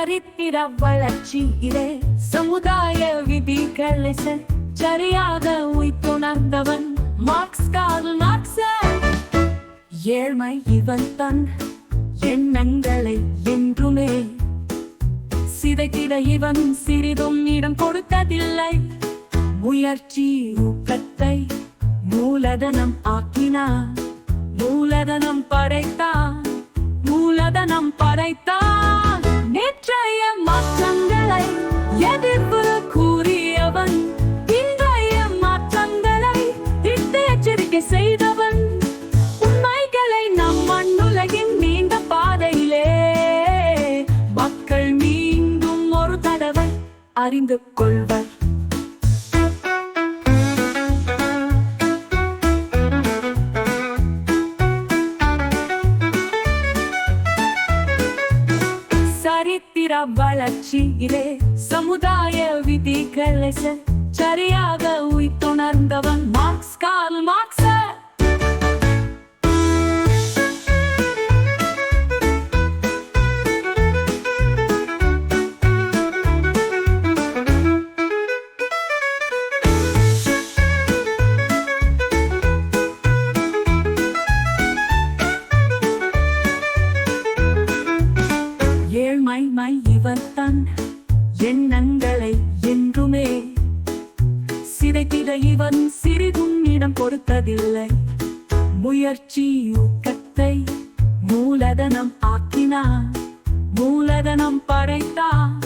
சரித்திர வளர்ச்சியிலே சமுதாய விதிகளை சரியாக உய்த்துணர்ந்தவன் மார்க்ஸ் கார்ல் மார்க்ஸ். ஏழ்மை இவன் தன் எண்ணங்களை என்றுமே. சிதைத்திட இவன் சிறிதும் இடம் கொடுத்ததில்லை. முயற்சி ஊக்கத்தை மூலதனம் ஆக்கினான். மூலதனம் படைத்தான். மூலதனம் படைத்தான். அறிந்து கொள்வர். சரித்திர வளர்ச்சியிலே சமுதாய விதிகளை சரியாக உய்த்துணர்ந்தவன் மார்க்ஸ் கால் மார்க்ஸ். ஏழ்மை மை இவன் தன் எண்ணங்களை என்றுமே. சிதைத்திட இவன் சிறிதும் இடம் கொடுத்ததில்லை. முயற்சி ஊக்கத்தை மூலதனம் ஆக்கினான். மூலதனம் படைத்தான்.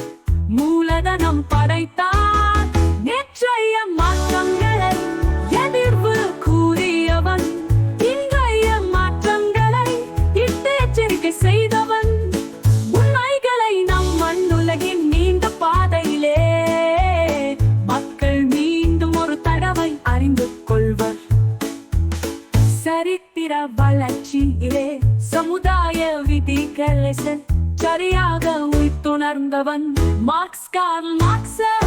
மூலதனம் படைத்தான். வளர்ச்சியிலே சமுதாய விதிகளை ச- சரியாக உய்த்துணர்ந்தவன் மார்க்ஸ் கார்ல் மார்க்ஸர்